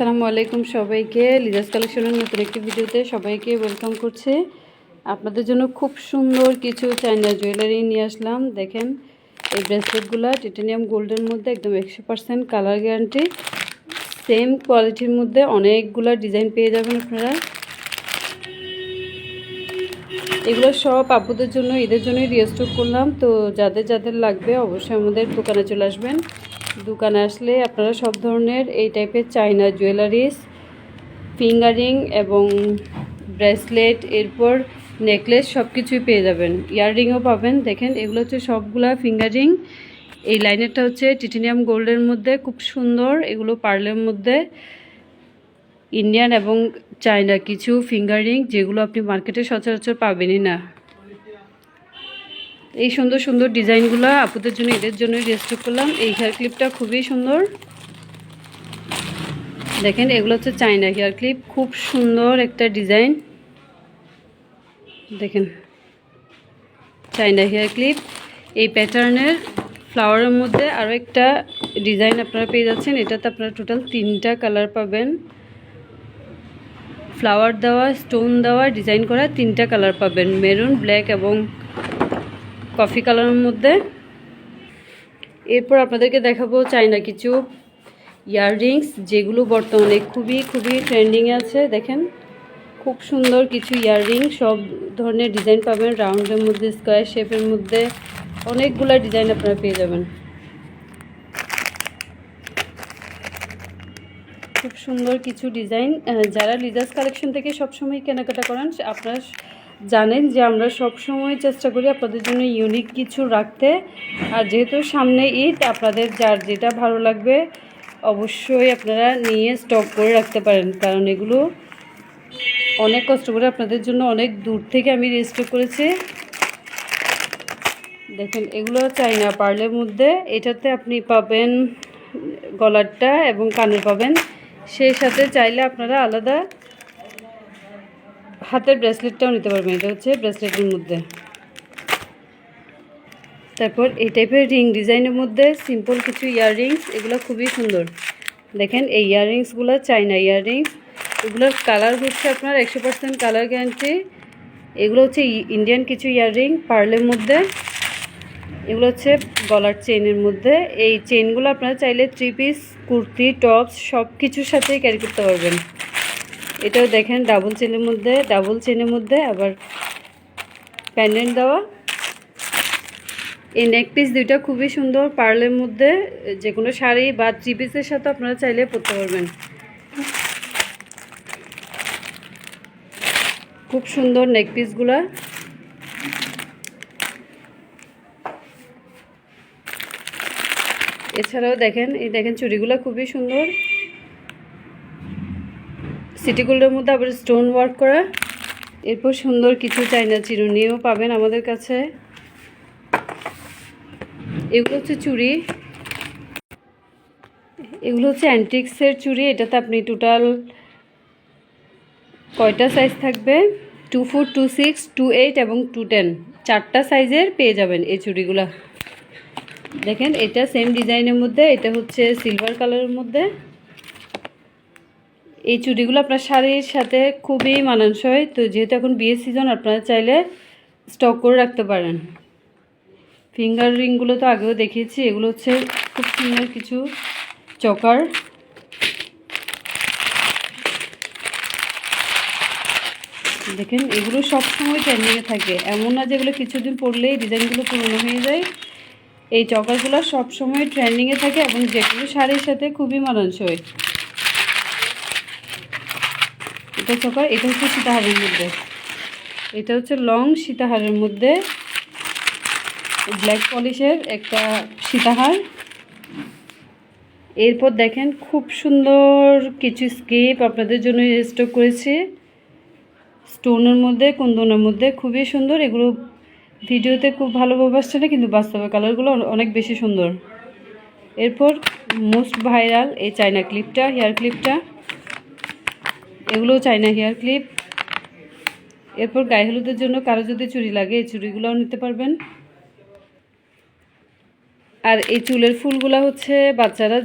আসসালামু আলাইকুম সবাইকে। লিজাস কালেকশনের নতুন একটি ভিডিওতে সবাইকে ওয়েলকাম করছে। আপনাদের জন্য খুব সুন্দর কিছু চাইনা জুয়েলারি নিয়ে আসলাম। দেখেন, এই ব্রেসলেটগুলো টিটানিয়াম গোল্ডের মধ্যে একদম একশো পার্সেন্ট কালার গ্যারান্টি সেম কোয়ালিটির মধ্যে অনেকগুলো ডিজাইন পেয়ে যাবেন আপনারা। এগুলো সব আপুদের জন্য, ঈদের জন্যই রিস্টক করলাম। তো যাদের যাদের লাগবে অবশ্যই আমাদের দোকানে চলে আসবেন। দোকানে আসলে আপনারা সব ধরনের এই টাইপের চাইনা জুয়েলারিস ফিঙ্গারিং এবং ব্রেসলেট এরপর নেকলেস সব কিছুই পেয়ে যাবেন। ইয়াররিংও পাবেন। দেখেন, এগুলো হচ্ছে সবগুলা ফিঙ্গারিং এই লাইনেরটা হচ্ছে টিটেনিয়াম গোল্ডের মধ্যে, খুব সুন্দর। এগুলো পার্লের মধ্যে। ইন্ডিয়ান এবং চায়না কিছু ফিঙ্গার ফিঙ্গারিং যেগুলো আপনি মার্কেটে সচরাচর পাবেনই না। এই সুন্দর সুন্দর ডিজাইনগুলো আপুদের জন্য, এদের জন্য রেস্ট করলাম। এই হেয়ার ক্লিপটা খুবই সুন্দর। দেখেন, এগুলো হচ্ছে চায়না হেয়ার ক্লিপ খুব সুন্দর একটা ডিজাইন। দেখেন চায়না হেয়ার ক্লিপ এই প্যাটার্নের ফ্লাওয়ারের মধ্যে আরও একটা ডিজাইন আপনারা পেয়ে যাচ্ছেন। এটাতে আপনারা টোটাল তিনটা কালার পাবেন। ফ্লাওয়ার দেওয়া, স্টোন দেওয়া, ডিজাইন করা তিনটা কালার পাবেন। মেরুন, ব্ল্যাক এবং কফি কালারের মধ্যে। এরপর আপনাদেরকে দেখাবো চাইনা কিছু ইয়াররিংস, যেগুলো বর্তমানে খুবই খুবই ট্রেন্ডিংয়ে আছে। দেখেন, খুব সুন্দর কিছু ইয়াররিং, সব ধরনের ডিজাইন পাবেন। রাউন্ডের মধ্যে, স্কোয়ার শেপের মধ্যে, অনেকগুলো ডিজাইন আপনারা পেয়ে যাবেন। খুব সুন্দর কিছু ডিজাইন। যারা লিজাস কালেকশন থেকে সবসময় কেনাকাটা করেন, আপনারা জানেন যে আমরা সব সময় চেষ্টা করি আপনাদের জন্য ইউনিক কিছু রাখতে। আর যেহেতু সামনে ঈদ, আপনাদের যার যেটা ভালো লাগবে অবশ্যই আপনারা নিয়ে স্টক করে রাখতে পারেন। কারণ এগুলো অনেক কষ্ট করে আপনাদের জন্য অনেক দূর থেকে আমি রেজিস্টার করেছি। দেখেন, এগুলো চাই না পার্লের মধ্যে। এটাতে আপনি পাবেন গলারটা এবং কানের পাবেন। সেই সাথে চাইলে আপনারা আলাদা হাতের ব্রেসলেটটাও নিতে পারবেন। এটা হচ্ছে ব্রেসলেটের মধ্যে। তারপর এই টাইপের রিং ডিজাইনের মধ্যে সিম্পল কিছু ইয়াররিংস, এগুলো খুবই সুন্দর। দেখেন, এই ইয়াররিংসগুলো চাইনা ইয়াররিংস। এগুলোর কালার হচ্ছে আপনার একশো পার্সেন্ট কালার গ্যারান্টি। এগুলো হচ্ছে ইন্ডিয়ান কিছু ইয়াররিং পার্লের মধ্যে। এগুলো হচ্ছে গলার চেনের মধ্যে। এই চেনগুলো আপনারা চাইলে থ্রি পিস কুর্তি, টপস সব কিছুর সাথেই ক্যারি করতে পারবেন। এটাও দেখেন ডাবল চেনের মধ্যে ডাবল চেনের মধ্যে আবার প্যান্ডেন্ট দেওয়া। এই নেক পিস দুইটা খুবই সুন্দর পার্লের মধ্যে যে কোনো শাড়ি বা থ্রি পিসের সাথে আপনারা চাইলে পরতে পারবেন। খুব সুন্দর নেক পিসগুলা এছাড়াও দেখেন, এই দেখেন চুড়িগুলো খুবই সুন্দর। সিটি গোল্ডের মধ্যে আবার স্টোন ওয়ার্ক করা। এরপর সুন্দর কিছু চাইনা চিরুনিও পাবেন আমাদের কাছে। এগুলো হচ্ছে চুড়ি। এগুলো হচ্ছে অ্যান্টিক্সের চুড়ি, এটাতে আপনি টোটাল কয়টা সাইজ থাকবে? Two four two six two eight এবং টু টেন চারটা সাইজের পেয়ে যাবেন এই চুড়িগুলো। দেখেন, এটা সেম ডিজাইনের মধ্যে, এটা হচ্ছে সিলভার কালারের মধ্যে। এই চুড়িগুলো আপনার শাড়ির সাথে খুবই মানানসই। তো যেহেতু এখন বিয়ের সিজন আপনারা চাইলে স্টক করে রাখতে পারেন। ফিঙ্গার রিংগুলো তো আগেও দেখিয়েছি, এগুলো হচ্ছে খুব সুন্দর কিছু চকার। দেখেন, এগুলো সবসময় ট্রেন্ডিংয়ে থাকে। এমন না যেগুলো কিছুদিন পরলেই ডিজাইনগুলো পুরনো হয়ে যায়। এই চকারগুলো সবসময় ট্রেন্ডিংয়ে থাকে এবং যে কোনো শাড়ির সাথে খুবই মানানসই। এটা চকার এটা হচ্ছে সীতাহারের মধ্যে। এটা হচ্ছে লং সীতাহারের মধ্যে ব্ল্যাক পলিশের একটা সীতাহার। এরপর দেখেন খুব সুন্দর কিছু স্কেপ আপনাদের জন্য স্টক করেছি। স্টোনের মধ্যে, কুন্দনের মধ্যে খুবই সুন্দর। এগুলো ভিডিওতে খুব ভালোভাবে আসছে না, কিন্তু বাস্তবে কালারগুলো অনেক বেশি সুন্দর। এরপর মোস্ট ভাইরাল এই চায়না ক্লিপটা হেয়ার ক্লিপটা এগুলোও চায়না হেয়ার ক্লিপ এরপর গায়ে হলুদের জন্য কারও যদি চুড়ি লাগে, এই চুড়িগুলোও নিতে পারবেন। আর এই চুলের ফুলগুলো হচ্ছে বাচ্চারা